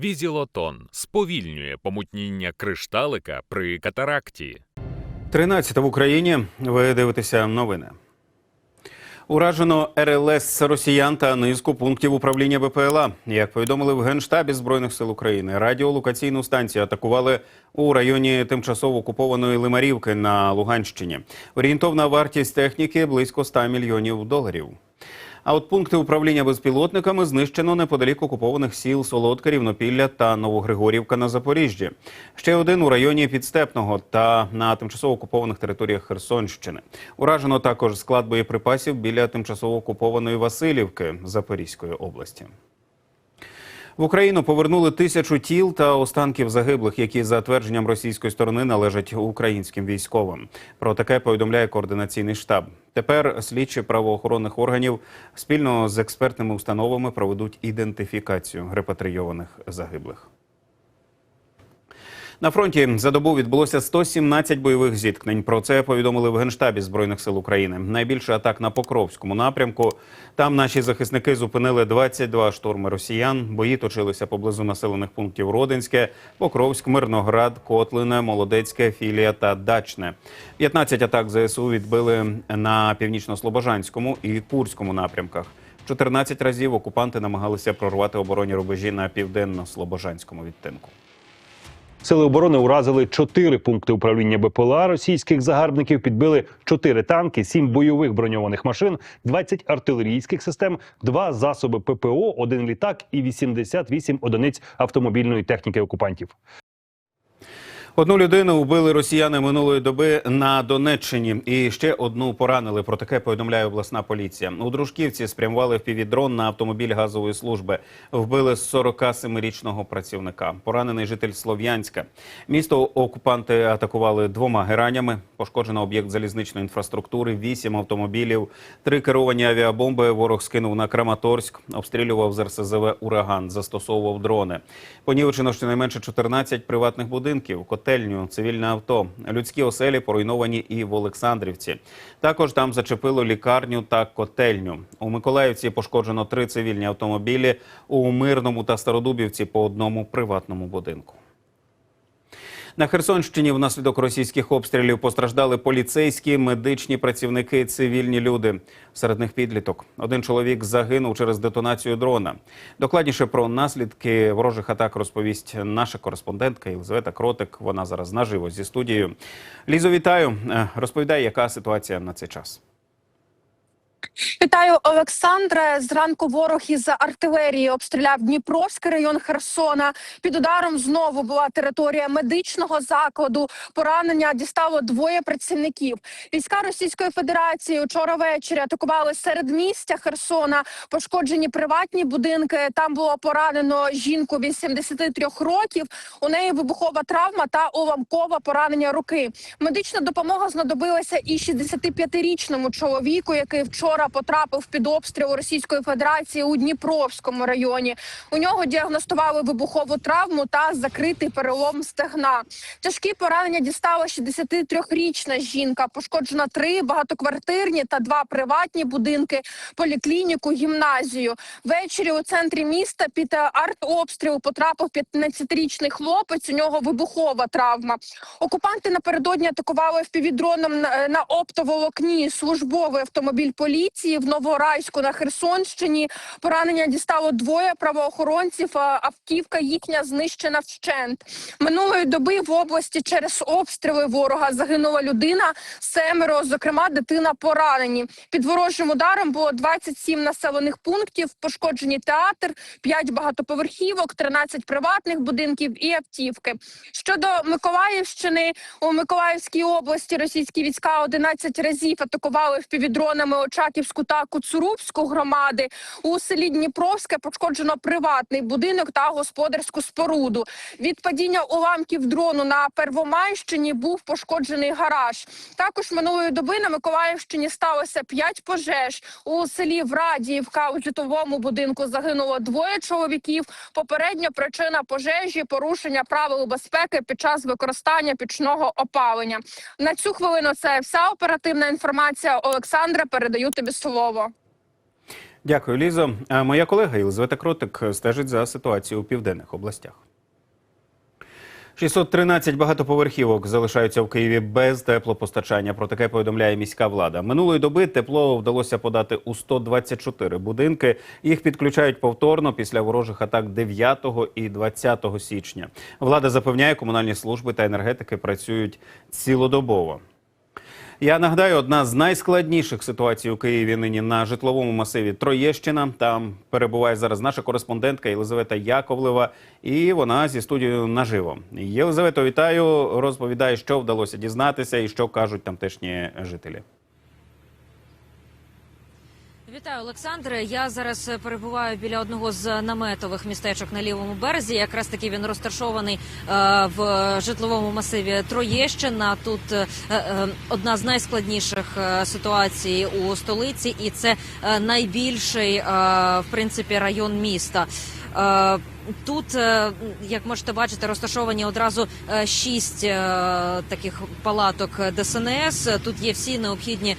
Візілотон сповільнює помутніння кришталика при катаракті. 13 в Україні. Ви дивитеся новини. Уражено РЛС росіян та низку пунктів управління БПЛА. Як повідомили в Генштабі Збройних сил України, радіолокаційну станцію атакували у районі тимчасово окупованої Лимарівки на Луганщині. Орієнтовна вартість техніки близько 100 мільйонів доларів. А от пункти управління безпілотниками знищено неподалік окупованих сіл Солодка, Рівнопілля та Новогригорівка на Запоріжжі. Ще один у районі Підстепного та на тимчасово окупованих територіях Херсонщини. Уражено також склад боєприпасів біля тимчасово окупованої Васильівки Запорізької області. В Україну повернули тисячу тіл та останків загиблих, які за твердженням російської сторони належать українським військовим. Про таке повідомляє координаційний штаб. Тепер слідчі правоохоронних органів спільно з експертними установами проведуть ідентифікацію репатрійованих загиблих. На фронті за добу відбулося 117 бойових зіткнень. Про це повідомили в генштабі збройних сил України. Найбільше атак на Покровському напрямку. Там наші захисники зупинили 22 штурми росіян. Бої точилися поблизу населених пунктів Родинське, Покровськ, Мирноград, Котлине, Молодецьке, Філія та Дачне. 15 атак ЗСУ відбили на північно-слобожанському і Курському напрямках. 14 разів окупанти намагалися прорвати оборонні рубежі на південно-слобожанському відтинку. Сили оборони уразили чотири пункти управління БПЛА російських загарбників. Підбили чотири танки, сім бойових броньованих машин, 20 артилерійських систем, два засоби ППО, один літак і 88 одиниць автомобільної техніки окупантів. Одну людину вбили росіяни минулої доби на Донеччині і ще одну поранили. Про таке повідомляє обласна поліція. У Дружківці спрямували впівдрон на автомобіль газової служби. Вбили 47-річного працівника. Поранений житель Слов'янська. Місто окупанти атакували двома геранями. Пошкоджено об'єкт залізничної інфраструктури, вісім автомобілів, три керовані авіабомби. Ворог скинув на Краматорськ, обстрілював з РСЗВ ураган, застосовував дрони. Понівечено щонайменше 14 приватних будинків, котельню, цивільне авто. Людські оселі поруйновані і в Олександрівці. Також там зачепило лікарню та котельню. У Миколаївці пошкоджено три цивільні автомобілі. У Мирному та Стародубівці по одному приватному будинку. На Херсонщині внаслідок російських обстрілів постраждали поліцейські, медичні працівники, цивільні люди. Серед них підліток. Один чоловік загинув через детонацію дрона. Докладніше про наслідки ворожих атак розповість наша кореспондентка Єлизавета Кротик. Вона зараз наживо зі студією. Лізо, вітаю. Е, Розповідай, яка ситуація на цей час. Вітаю, Олександре. Зранку ворог із артилерії обстріляв Дніпровський район Херсона. Під ударом знову була територія медичного закладу. Поранення дістало двоє працівників. Війська Російської Федерації вчора ввечері атакували середмістя Херсона. Пошкоджені приватні будинки. Там було поранено жінку 83 років. У неї вибухова травма та уламкове поранення руки. Медична допомога знадобилася і 65-річному чоловіку, який вчора потрапив під обстріл Російської Федерації у Дніпровському районі. У нього діагностували вибухову травму та закритий перелом стегна. Тяжкі поранення дістала 63-річна жінка. Пошкоджено три багатоквартирні та два приватні будинки, поліклініку, гімназію. Ввечері у центрі міста під артобстріл потрапив 15-річний хлопець. У нього вибухова травма. Окупанти напередодні атакували впівдроном на оптоволокні службовий автомобіль поліції в Новорайську на Херсонщині. Поранення дістало двоє правоохоронців. Автівка їхня знищена вщент. Минулої доби в області через обстріли ворога загинула людина. Семеро, зокрема, дитина поранені. Під ворожим ударом було 27 населених пунктів. Пошкоджені театр, 5 багатоповерхівок, 13 приватних будинків і автівки. Щодо Миколаївщини, у Миколаївській області російські війська 11 разів атакували впівдронами Очаківську та Куцурубську громади. У селі Дніпровське пошкоджено приватний будинок та господарську споруду. Від падіння уламків дрону на Первомайщині був пошкоджений гараж. Також минулої доби на Миколаївщині сталося 5 пожеж. У селі Врадіївка у житловому будинку загинуло двоє чоловіків. Попередня причина пожежі порушення правил безпеки під час використання пічного опалення. На цю хвилину це вся оперативна інформація. Олександра, передаю тобі слово. Дякую, Лізо. Моя колега Єлизавета Кротик стежить за ситуацією у південних областях. 613 багатоповерхівок залишаються в Києві без теплопостачання. Про таке повідомляє міська влада. Минулої доби тепло вдалося подати у 124 будинки. Їх підключають повторно після ворожих атак 9 і 20 січня. Влада запевняє, комунальні служби та енергетики працюють цілодобово. Я нагадаю, одна з найскладніших ситуацій у Києві нині на житловому масиві Троєщина. Там перебуває зараз наша кореспондентка Єлизавета Яковлева, і вона зі студією наживо. Єлизавето, вітаю. Розповідає, що вдалося дізнатися і що кажуть тамтешні жителі. Вітаю, Олександре. Я зараз е, перебуваю біля одного з наметових містечок на лівому березі. Якраз таки він розташований е, в житловому масиві Троєщина. Тут е, е, одна з найскладніших е, ситуацій у столиці, і це е, найбільший е, в принципі район міста. Е, Тут, е, як можете бачити, розташовані одразу е, шість таких палаток ДСНС. Тут є всі необхідні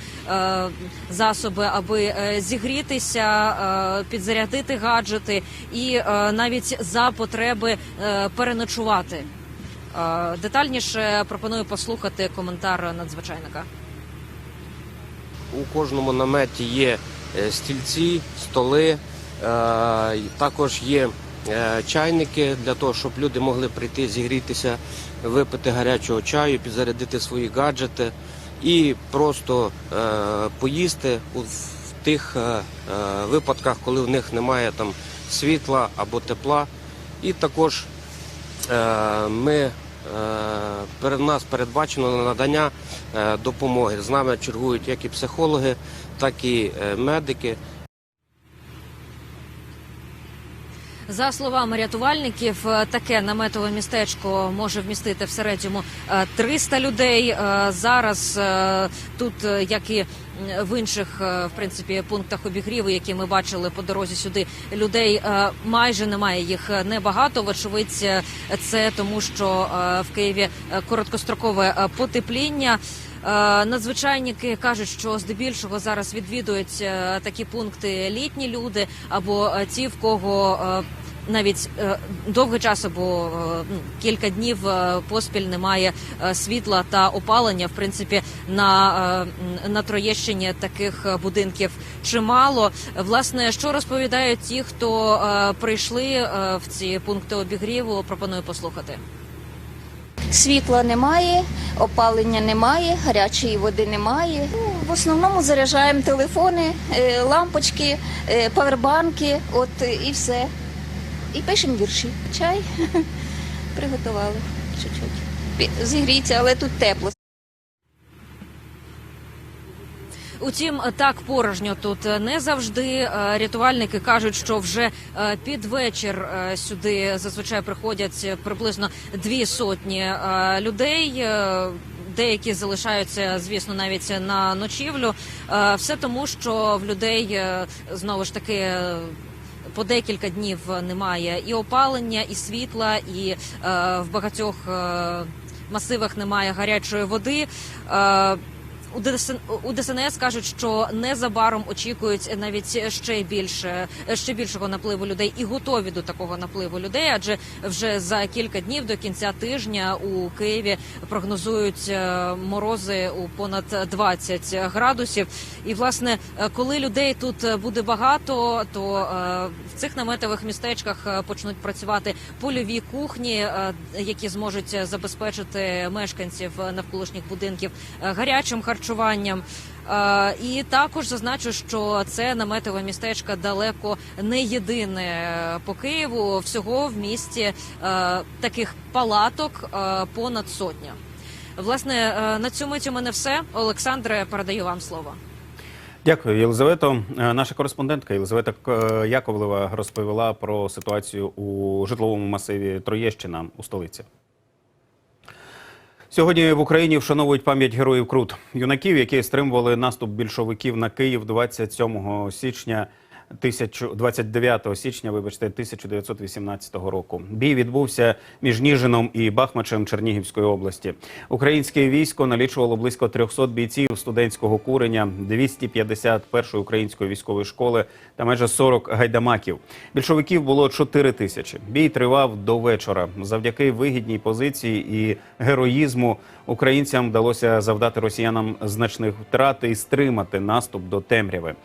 засоби, аби зігрітися, підзарядити гаджети і навіть за потреби переночувати. Детальніше пропоную послухати коментар надзвичайника. У кожному наметі є стільці, столи, також є е, чайники для того, щоб люди могли прийти зігрітися, випити гарячого чаю, підзарядити свої гаджети і просто е, поїсти в тих е, е, випадках, коли в них немає там світла або тепла. І також е, ми е, перед нас передбачено надання е, допомоги. З нами чергують як і психологи, так і е, медики. За словами рятувальників, е, таке наметове містечко може вмістити в середньому е, 300 людей. Е, Зараз е, тут, е, як і в інших е, в принципі пунктах обігріву, які ми бачили по дорозі сюди, людей е, майже немає. Їх е, небагато. Вочевидь, е, це тому, що е, в Києві е, короткострокове е, потепління. Е, Надзвичайники кажуть, що здебільшого зараз відвідують е, такі пункти літні люди або е, ті, в кого е, навіть е, довгий час або е, ну, кілька днів е, поспіль немає світла та опалення. В принципі, на, на Троєщині таких будинків чимало. Власне, що розповідають ті, хто прийшли в ці пункти обігріву, пропоную послухати. Світла немає, опалення немає, гарячої води немає. Ну, в основному заряджаємо телефони, лампочки, павербанки, от і все. І пишемо вірші. Чай приготували чуть-чуть. Зігріться, але тут тепло. Утім, так порожньо тут не завжди. Е, Рятувальники кажуть, що вже е, під вечір е, сюди зазвичай приходять приблизно дві сотні людей. Деякі залишаються, звісно, навіть на ночівлю. Все тому, що в людей знову ж таки. По декілька днів немає і опалення, і світла, і е, в багатьох е, масивах немає гарячої води. Е, у ДСН, у ДСНС кажуть, що незабаром очікують навіть ще більше ще більшого напливу людей і готові до такого напливу людей. Адже вже за кілька днів до кінця тижня у Києві прогнозують е, морози у понад 20 градусів. І власне, е, коли людей тут буде багато, то е, в цих наметових містечках почнуть працювати польові кухні, які зможуть забезпечити мешканців навколишніх будинків гарячим харчуванням. Е, І також зазначу, що це наметове містечко далеко не єдине е, по Києву. Всього в місті е, таких палаток понад сотня. Власне, на цю мить у мене все. Олександре, передаю вам слово. Дякую, Єлизавето. Наша кореспондентка Єлизавета Яковлева розповіла про ситуацію у житловому масиві Троєщина у столиці. Сьогодні в Україні вшановують пам'ять героїв Крут, юнаків, які стримували наступ більшовиків на Київ 27 січня. 1000 29 січня, вибачте, 1918 року. Бій відбувся між Ніжином і Бахмачем Чернігівської області. Українське військо налічувало близько 300 бійців студентського курення, 251 української військової школи та майже 40 гайдамаків. Більшовиків було 4 тисячі. Бій тривав до вечора. Завдяки вигідній позиції і героїзму українцям вдалося завдати росіянам значних втрат і стримати наступ до темряви.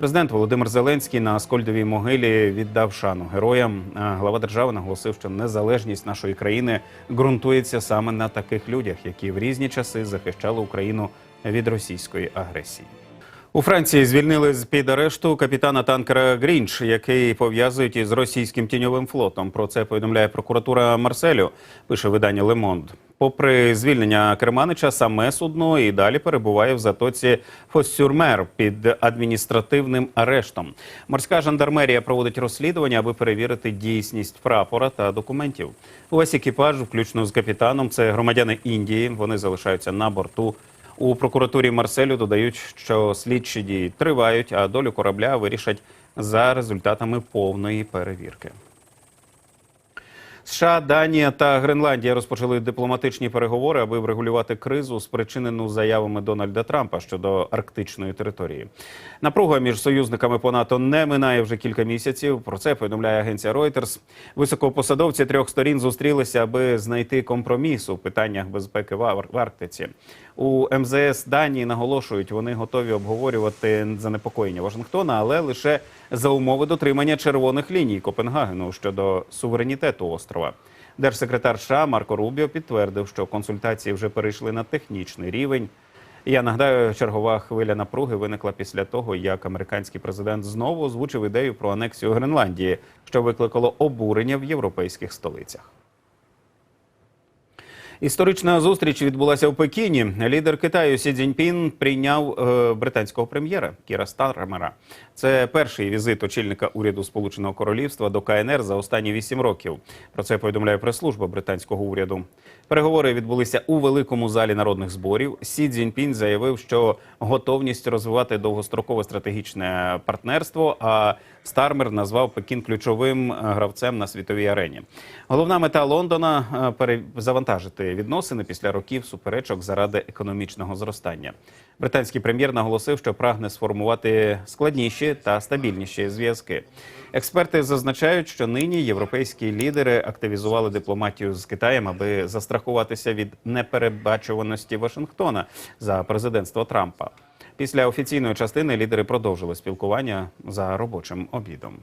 Президент Володимир Зеленський на Аскольдовій могилі віддав шану героям. Глава держави наголосив, що незалежність нашої країни ґрунтується саме на таких людях, які в різні часи захищали Україну від російської агресії. У Франції звільнили з під арешту капітана танкера Грінч, який пов'язують із російським тіньовим флотом. Про це повідомляє прокуратура Марселю. Пише видання Monde. Попри звільнення Керманича, саме судно і далі перебуває в затоці Фоссюрмер під адміністративним арештом. Морська жандармерія проводить розслідування, аби перевірити дійсність прапора та документів. Увесь екіпаж, включно з капітаном, це громадяни Індії. Вони залишаються на борту. У прокуратурі Марселю додають, що слідчі дії тривають, а долю корабля вирішать за результатами повної перевірки. США, Данія та Гренландія розпочали дипломатичні переговори, аби врегулювати кризу, спричинену заявами Дональда Трампа щодо арктичної території. Напруга між союзниками по НАТО не минає вже кілька місяців. Про це повідомляє агенція Reuters. Високопосадовці трьох сторін зустрілися, аби знайти компроміс у питаннях безпеки в Ар- Арктиці. У МЗС Данії наголошують, вони готові обговорювати занепокоєння Вашингтона, але лише за умови дотримання червоних ліній Копенгагену щодо суверенітету острова. Держсекретар США Марко Рубіо підтвердив, що консультації вже перейшли на технічний рівень. Я нагадаю, чергова хвиля напруги виникла після того, як американський президент знову озвучив ідею про анексію Гренландії, що викликало обурення в європейських столицях. Історична зустріч відбулася в Пекіні. Лідер Китаю Сі Цзіньпін прийняв е, британського прем'єра Кіра Стармера. Це перший візит очільника уряду Сполученого Королівства до КНР за останні вісім років. Про це повідомляє прес-служба британського уряду. Переговори відбулися у великому залі народних зборів. Сі Цзіньпін заявив, що готовність розвивати довгострокове стратегічне партнерство. А Стармер назвав Пекін ключовим е, гравцем на світовій арені. Головна мета Лондона е, перезавантажити відносини після років суперечок заради економічного зростання. Британський прем'єр наголосив, що прагне сформувати складніші та стабільніші зв'язки. Експерти зазначають, що нині європейські лідери активізували дипломатію з Китаєм, аби застрахуватися від неперебачуваності Вашингтона за президентство Трампа. Після офіційної частини лідери продовжили спілкування за робочим обідом.